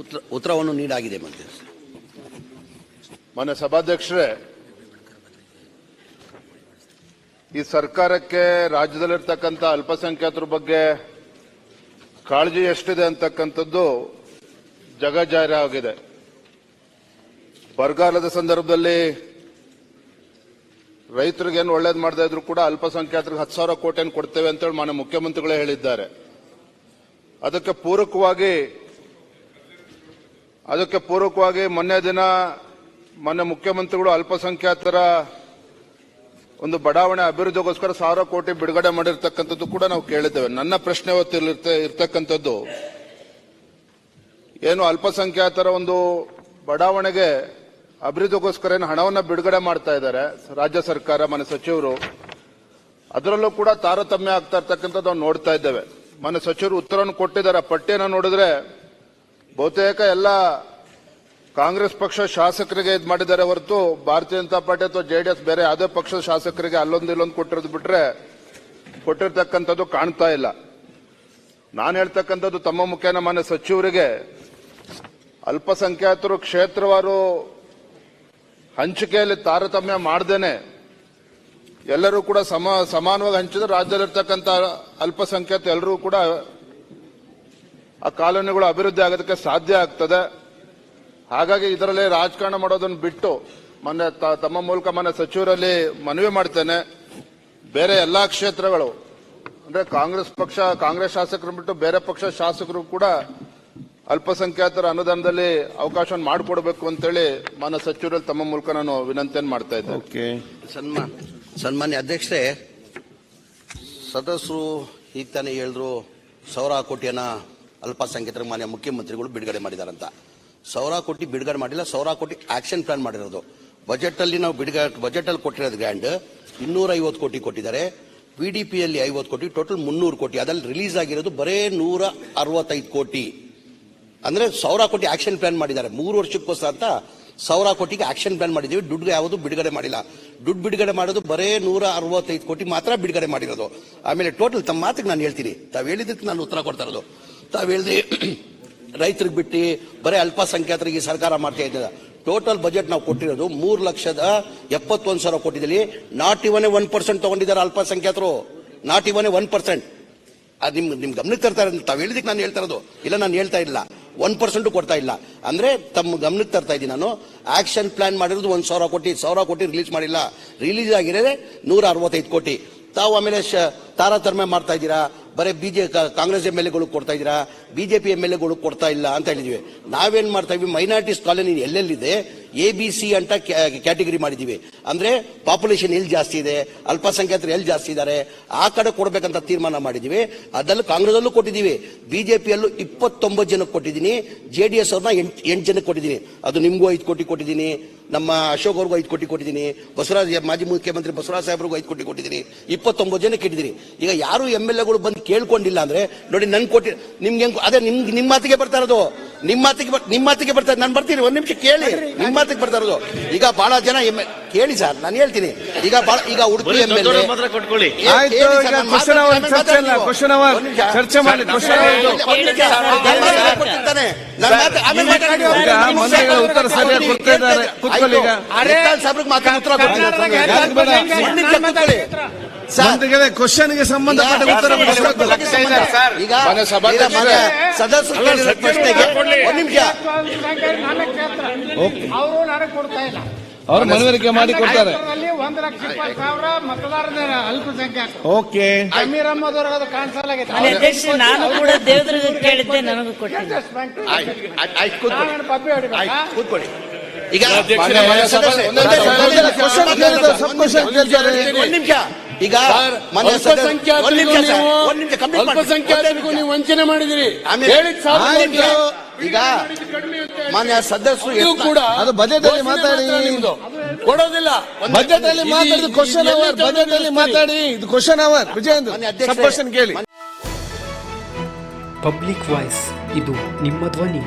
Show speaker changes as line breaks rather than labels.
ಉತ್ತರ ಉತ್ತರವನ್ನು ನೀಡಾಗಿದೆ ಮತ್ತೆ
ಮಾನ್ಯ ಸಭಾಧ್ಯಕ್ಷರೇ, ಈ ಸರ್ಕಾರಕ್ಕೆ ರಾಜ್ಯದಲ್ಲಿರ್ತಕ್ಕಂಥ ಅಲ್ಪಸಂಖ್ಯಾತರ ಬಗ್ಗೆ ಕಾಳಜಿ ಎಷ್ಟಿದೆ ಅಂತಕ್ಕಂಥದ್ದು ಜಗಜಾರಿ ಆಗಿದೆ. ಬರಗಾಲದ ಸಂದರ್ಭದಲ್ಲಿ ರೈತರಿಗೇನು ಒಳ್ಳೇದು ಮಾಡದೇ ಇದ್ರು ಕೂಡ ಅಲ್ಪಸಂಖ್ಯಾತರಿಗೆ ಹತ್ತು ಸಾವಿರ ಕೋಟಿಯನ್ನು ಕೊಡ್ತೇವೆ ಅಂತೇಳಿ ಮಾನ್ಯ ಮುಖ್ಯಮಂತ್ರಿಗಳೇ ಹೇಳಿದ್ದಾರೆ. ಅದಕ್ಕೆ ಪೂರಕವಾಗಿ ಅದಕ್ಕೆ ಪೂರಕವಾಗಿ ಮೊನ್ನೆ ದಿನ ಮೊನ್ನೆ ಮುಖ್ಯಮಂತ್ರಿಗಳು ಅಲ್ಪಸಂಖ್ಯಾತರ ಒಂದು ಬಡಾವಣೆ ಅಭಿವೃದ್ಧಿಗೋಸ್ಕರ ಸಾವಿರ ಕೋಟಿ ಬಿಡುಗಡೆ ಮಾಡಿರ್ತಕ್ಕಂಥದ್ದು ಕೂಡ ನಾವು ಕೇಳಿದ್ದೇವೆ. ನನ್ನ ಪ್ರಶ್ನೆ ಇರ್ತಕ್ಕಂಥದ್ದು, ಏನು ಅಲ್ಪಸಂಖ್ಯಾತರ ಒಂದು ಬಡಾವಣೆಗೆ ಅಭಿವೃದ್ಧಿಗೋಸ್ಕರ ಏನು ಹಣವನ್ನು ಬಿಡುಗಡೆ ಮಾಡ್ತಾ ಇದ್ದಾರೆ ರಾಜ್ಯ ಸರ್ಕಾರ, ಮನೆ ಸಚಿವರು, ಅದರಲ್ಲೂ ಕೂಡ ತಾರತಮ್ಯ ಆಗ್ತಾ ಇರ್ತಕ್ಕಂಥದ್ದು ನಾವು ನೋಡ್ತಾ ಇದ್ದೇವೆ. ಮನೆ ಸಚಿವರು ಉತ್ತರವನ್ನು ಕೊಟ್ಟಿದ್ದಾರೆ. ಪಟ್ಟಿಯನ್ನು ನೋಡಿದ್ರೆ ಬಹುತೇಕ ಎಲ್ಲ ಕಾಂಗ್ರೆಸ್ ಪಕ್ಷ ಶಾಸಕರಿಗೆ ಇದು ಮಾಡಿದ್ದಾರೆ ಹೊರತು ಭಾರತೀಯ ಜನತಾ ಪಾರ್ಟಿ ಅಥವಾ ಜೆಡಿಎಸ್ ಬೇರೆ ಯಾವುದೇ ಪಕ್ಷದ ಶಾಸಕರಿಗೆ ಅಲ್ಲೊಂದು ಇಲ್ಲೊಂದು ಕೊಟ್ಟಿರೋದು ಬಿಟ್ರೆ ಕೊಟ್ಟಿರ್ತಕ್ಕಂಥದ್ದು ಕಾಣ್ತಾ ಇಲ್ಲ. ನಾನು ಹೇಳ್ತಕ್ಕಂಥದ್ದು ತಮ್ಮ ಮುಖೇನ ಮಾನ್ಯ ಸಚಿವರಿಗೆ ಅಲ್ಪಸಂಖ್ಯಾತರು ಕ್ಷೇತ್ರವಾರು ಹಂಚಿಕೆಯಲ್ಲಿ ತಾರತಮ್ಯ ಮಾಡ್ದೇನೆ. ಎಲ್ಲರೂ ಕೂಡ ಸಮ, ಸಮಾನವಾಗಿ ಹಂಚಿದ್ರೆ ರಾಜ್ಯದಲ್ಲಿರ್ತಕ್ಕಂಥ ಅಲ್ಪಸಂಖ್ಯಾತ ಎಲ್ಲರೂ ಕೂಡ ಆ ಕಾಲೋನಿಗಳು ಅಭಿವೃದ್ಧಿ ಆಗೋದಕ್ಕೆ ಸಾಧ್ಯ ಆಗ್ತದೆ. ಹಾಗಾಗಿ ಇದರಲ್ಲಿ ರಾಜಕಾರಣ ಮಾಡೋದನ್ನು ಬಿಟ್ಟು ಮೊನ್ನೆ ತ- ತಮ್ಮ ಮೂಲಕ ಮೊನ್ನೆ ಸಚಿವರಲ್ಲಿ ಮನವಿ ಮಾಡ್ತೇನೆ. ಬೇರೆ ಎಲ್ಲ ಕ್ಷೇತ್ರಗಳು ಅಂದ್ರೆ ಕಾಂಗ್ರೆಸ್ ಪಕ್ಷ ಕಾಂಗ್ರೆಸ್ ಶಾಸಕರು ಬಿಟ್ಟು ಬೇರೆ ಪಕ್ಷ ಶಾಸಕರು ಕೂಡ ಅಲ್ಪಸಂಖ್ಯಾತರ ಅನುದಾನದಲ್ಲಿ ಅವಕಾಶವನ್ನು ಮಾಡಿಕೊಡ್ಬೇಕು ಅಂತೇಳಿ ಮಾನ್ಯ ಸಚಿವರಲ್ಲಿ ತಮ್ಮ ಮೂಲಕ ನಾನು ವಿನಂತಿಯನ್ನು ಮಾಡ್ತಾ ಇದ್ದೆ
ಓಕೆ.
ಸನ್ಮಾನ ಸನ್ಮಾನ್ಯ ಅಧ್ಯಕ್ಷರೇ ಸದಸ್ಯರು ಈಗ ತಾನೇ ಹೇಳಿದ್ರು ಸಾವಿರ ಕೋಟಿಯನ್ನ ಅಲ್ಪಸಂಖ್ಯಾತರ ಮಾನ್ಯ ಮುಖ್ಯಮಂತ್ರಿಗಳು ಬಿಡುಗಡೆ ಮಾಡಿದಾರಂತ. ಸಾವಿರ ಕೋಟಿ ಬಿಡುಗಡೆ ಮಾಡಿಲ್ಲ ಸಾವಿರ ಕೋಟಿ ಆಕ್ಷನ್ ಪ್ಲಾನ್ ಮಾಡಿರೋದು. ಬಜೆಟ್ ಅಲ್ಲಿ ನಾವು ಬಿಡುಗಡೆ ಬಜೆಟ್ ಅಲ್ಲಿ ಕೊಟ್ಟಿರೋದು ಗ್ರ್ಯಾಂಡ್ ಇನ್ನೂರ ಐವತ್ತು ಕೋಟಿ ಕೊಟ್ಟಿದ್ದಾರೆ. ಪಿ ಡಿ ಪಿ ಅಲ್ಲಿ ಐವತ್ತು ಕೋಟಿ ಟೋಟಲ್ ಮುನ್ನೂರು ಕೋಟಿ. ಅದ್ರಲ್ಲಿ ರಿಲೀಸ್ ಆಗಿರೋದು ಬರೇ ನೂರ ಅರವತ್ತೈದು ಕೋಟಿ. ಅಂದ್ರೆ ಸಾವಿರ ಕೋಟಿ ಆಕ್ಷನ್ ಪ್ಲಾನ್ ಮಾಡಿದ್ದಾರೆ. ಮೂರು ವರ್ಷಕ್ಕೋಸ್ಕರ ಅಂತ ಸಾವಿರ ಕೋಟಿಗೆ ಆಕ್ಷನ್ ಪ್ಲಾನ್ ಮಾಡಿದ್ದೀವಿ. ದುಡ್ಡು ಯಾವುದು ಬಿಡುಗಡೆ ಮಾಡಿಲ್ಲ. ದುಡ್ಡು ಬಿಡುಗಡೆ ಮಾಡೋದು ಬರೇ ನೂರ ಅರವತ್ತೈದು ಕೋಟಿ ಮಾತ್ರ ಬಿಡುಗಡೆ ಮಾಡಿರೋದು. ಆಮೇಲೆ ಟೋಟಲ್ ತಮ್ಮ ಮಾತಿಗೆ ನಾನು ಹೇಳ್ತೀನಿ. ತಾವು ಹೇಳಿದ್ದಕ್ಕೆ ನಾನು ಉತ್ತರ ಕೊಡ್ತಾ ಇರೋದು. ತಾವು ಹೇಳಿದ್ರಿ ರೈತರಿಗೆ ಬಿಟ್ಟು ಬರೀ ಅಲ್ಪಸಂಖ್ಯಾತರಿಗೆ ಈ ಸರ್ಕಾರ ಮಾಡ್ತಾ ಇದ್ದ. ಟೋಟಲ್ ಬಜೆಟ್ ನಾವು ಕೊಟ್ಟಿರೋದು ಮೂರು ಲಕ್ಷದ ಎಪ್ಪತ್ತೊಂದು ಸಾವಿರ ಕೊಟ್ಟಿದ್ದೀವಿ ನಾಟ್ ಇವನೇ ಒನ್ ಪರ್ಸೆಂಟ್ ತಗೊಂಡಿದ್ದಾರೆ ಅಲ್ಪಸಂಖ್ಯಾತರು. ನಾಟ್ ಇವನೇ ಒನ್ ಪರ್ಸೆಂಟ್. ಅದು ನಿಮ್ ನಿಮ್ ಗಮನಕ್ಕೆ ತರ್ತಾ ಇರೋದು, ತಾವು ಹೇಳಿದಕ್ಕೆ ನಾನು ಹೇಳ್ತಾ ಇರೋದು. ಇಲ್ಲ, ನಾನು ಹೇಳ್ತಾ ಇಲ್ಲ. ಒನ್ ಪರ್ಸೆಂಟ್ ಕೊಡ್ತಾ ಇಲ್ಲ. ಅಂದ್ರೆ ತಮ್ಮ ಗಮನಕ್ಕೆ ತರ್ತಾ ಇದ್ದೀನಿ ನಾನು. ಆಕ್ಷನ್ ಪ್ಲಾನ್ ಮಾಡಿರೋದು ಒಂದು ಸಾವಿರ ಕೋಟಿ ಸಾವಿರ ಕೋಟಿ ರಿಲೀಸ್ ಮಾಡಿಲ್ಲ. ರಿಲೀಸ್ ಆಗಿರೋದೇ ನೂರ ಅರವತ್ತೈದು ಕೋಟಿ. ತಾವು ಆಮೇಲೆ ಶ- ತಾರತಮ್ಯ ಮಾಡ್ತಾ ಇದ್ದೀರಾ? ಬರೀ B J Congress M L ಎಗಳು ಕೊಡ್ತಾ ಇದ್ದೀರಾ? ಬಿಜೆಪಿ ಎಂ ಎಲ್ ಎಗಳು ಕೊಡ್ತಾ ಇಲ್ಲ ಅಂತ ಹೇಳಿದ್ವಿ. ನಾವೇನ್ ಮಾಡ್ತಾ ಇದ್ವಿ? ಮೈನಾರಿಟೀಸ್ ಕಾಲೋನಿ ಎಲ್ಲೆಲ್ಲಿದೆ? ಎ ಬಿ ಸಿ ಅಂತ ಕ್ಯಾಟಗರಿ ಮಾಡಿದ್ದೀವಿ. ಅಂದ್ರೆ ಪಾಪ್ಯುಲೇಷನ್ ಎಲ್ಲಿ ಜಾಸ್ತಿ ಇದೆ, ಅಲ್ಪಸಂಖ್ಯಾತರು ಎಲ್ಲಿ ಜಾಸ್ತಿ ಇದ್ದಾರೆ, ಆ ಕಡೆ ಕೊಡಬೇಕಂತ ತೀರ್ಮಾನ ಮಾಡಿದೀವಿ ಅದಲ್ಲೂ ಕೊಟ್ಟಿದ್ದೀವಿ. ಬಿ ಜೆ ಪಿಯಲ್ಲೂ ಇಪ್ಪತ್ತೊಂಬತ್ತು ಜನಕ್ಕೆ ಕೊಟ್ಟಿದ್ದೀನಿ. ಜೆ ಡಿ ಎಸ್ ಅವ್ರನ್ನ ಎಂಟು ಎಂಟು ಜನಕ್ಕೆ ಕೊಟ್ಟಿದ್ದೀನಿ. ಅದು ನಿಮಗೂ ಐದು ಕೋಟಿ ಕೊಟ್ಟಿದ್ದೀನಿ. ನಮ್ಮ ಅಶೋಕ್ ಅವ್ರಿಗೂ ಐದು ಕೋಟಿ ಕೊಟ್ಟಿದ್ದೀನಿ. ಬಸವರಾಜ್, ಮಾಜಿ ಮುಖ್ಯಮಂತ್ರಿ ಬಸವರಾಜ್ ಸಾಹೇಬ್ರಿಗೂ ಐದು ಕೋಟಿ ಕೊಟ್ಟಿದ್ದೀನಿ. ಇಪ್ಪತ್ತೊಂಬತ್ತು ಜನಕ್ಕೆ ಇಟ್ಟಿದ್ದೀನಿ. ಈಗ ಯಾರು ಎಂ ಎಲ್ ಎಗಳು ಬಂದು ಕೇಳ್ಕೊಂಡಿಲ್ಲ ಅಂದ್ರೆ, ನೋಡಿ ನನ್ಗೆ ಕೊಟ್ಟಿ ನಿಮ್ಗೆ ಹೆಂಗ್- ಅದೇ ನಿಮ್ಗೆ ನಿಮ್ಮ ಮಾತಿಗೆ ಬರ್ತಾ ಇರೋದು. ನಿಮ್ಮ ಮಾತಿಗೆ ನಿಮ್ಮ ಮಾತಿಗೆ ಬರ್ತಾರೆ. ನಾನು ಬರ್ತೀನಿ ಒಂದ್ ನಿಮಿಷ ಕೇಳಿ. ನಿಮ್ಮ ಮಾತಿಗೆ ಬರ್ತಾ ಇರೋದು. ಈಗ ಬಹಳ ಜನ ಕೇಳಿ ಸರ್ ನಾನು ಹೇಳ್ತೀನಿ ಈಗ ಬಹಳ ಈಗ ಉಡುಪಿ ಎಂ ಎಲ್
ಮಾತ್ರ ಕೊಟ್ಕೊಳ್ಳಿ
ಆಯ್ತು, ಈಗ question hour ಚರ್ಚೆ ಇಲ್ಲ, ಚರ್ಚೆ ಮಾಡಿ, ಅವರ್. ಈಗ ಮಂತ್ರಿಗಳು ಉತ್ತರ ಸರಿಯಾಗಿ ಕೊಡ್ತಾ ಇದ್ದಾರೆ. ಕೂತ್ಕೊಳ್ಳಿ ಈಗ. ಮಂತ್ರಿಗಳೇ ಕ್ವಶನ್ಗೆ ಸಂಬಂಧಪಟ್ಟ ಉತ್ತರ
ಸಭಾಧ್ಯಕ್ಷರೇ.
ಸದಸ್ಯರು ಕೇಳಿದ ಪ್ರಶ್ನೆಗೆ ಒಂದ್ ನಿಮಿಷ
ಅವರು ನನಗೆ ಕೊಡ್ತಾ ಇಲ್ಲ
ಅವ್ರು ಮನವರಿಕೆ ಮಾಡಿ ಕೊಡ್ತಾರೆ.
ಒಂದ್ ಲಕ್ಷ ಇಪ್ಪತ್ತು ಸಾವಿರ ಮತದಾರರ ಅಲ್ಪಸಂಖ್ಯಾತ
ಓಕೆ.
ಅಹಮದ್ ಅವ್ರಿಗೆ ಅದು
ನಾನು ಕೂಡ ದೇವದುರ್ಗ ಕೇಳಿದ್ದೆ ನನಗೂ
ಕೊಟ್ಟಿದ್ದೆ.
ಕೂತ್ಕೊಳ್ಳಿ. ಈಗ ಈಗ.
ಅಲ್ಪಸಂಖ್ಯಾತರಿಗೂ ನೀವು ವಂಚನೆ ಮಾಡಿದಿರಿ.
ಆಮೇಲೆ-
ಹೇಳಿದ್ ಸಾವಿರ
ಈಗ ಮಾನ್ಯ ಸದಸ್ಯರು
ಕೂಡ
ಅದು ಬಜೆಟ್ ಅಲ್ಲಿ ಮಾತಾಡಿ.
ಕೊಡೋದಿಲ್ಲ. ಒಂದು-
ಬಜೆಟ್ ಅಲ್ಲಿ ಮಾತಾಡಿದ ಕ್ವಶನ್ ಅವರ್ ಬಜೆಟ್ ಅಲ್ಲಿ ಮಾತಾಡಿ. ಇದು ಕ್ವಶನ್ ಅವರ್ ವಿಜಯೇಂದ್ರ ಕ್ವಶನ್ ಕೇಳಿ.
ಪಬ್ಲಿಕ್ ವಾಯ್ಸ್ ಇದು ನಿಮ್ಮ ಧ್ವನಿ.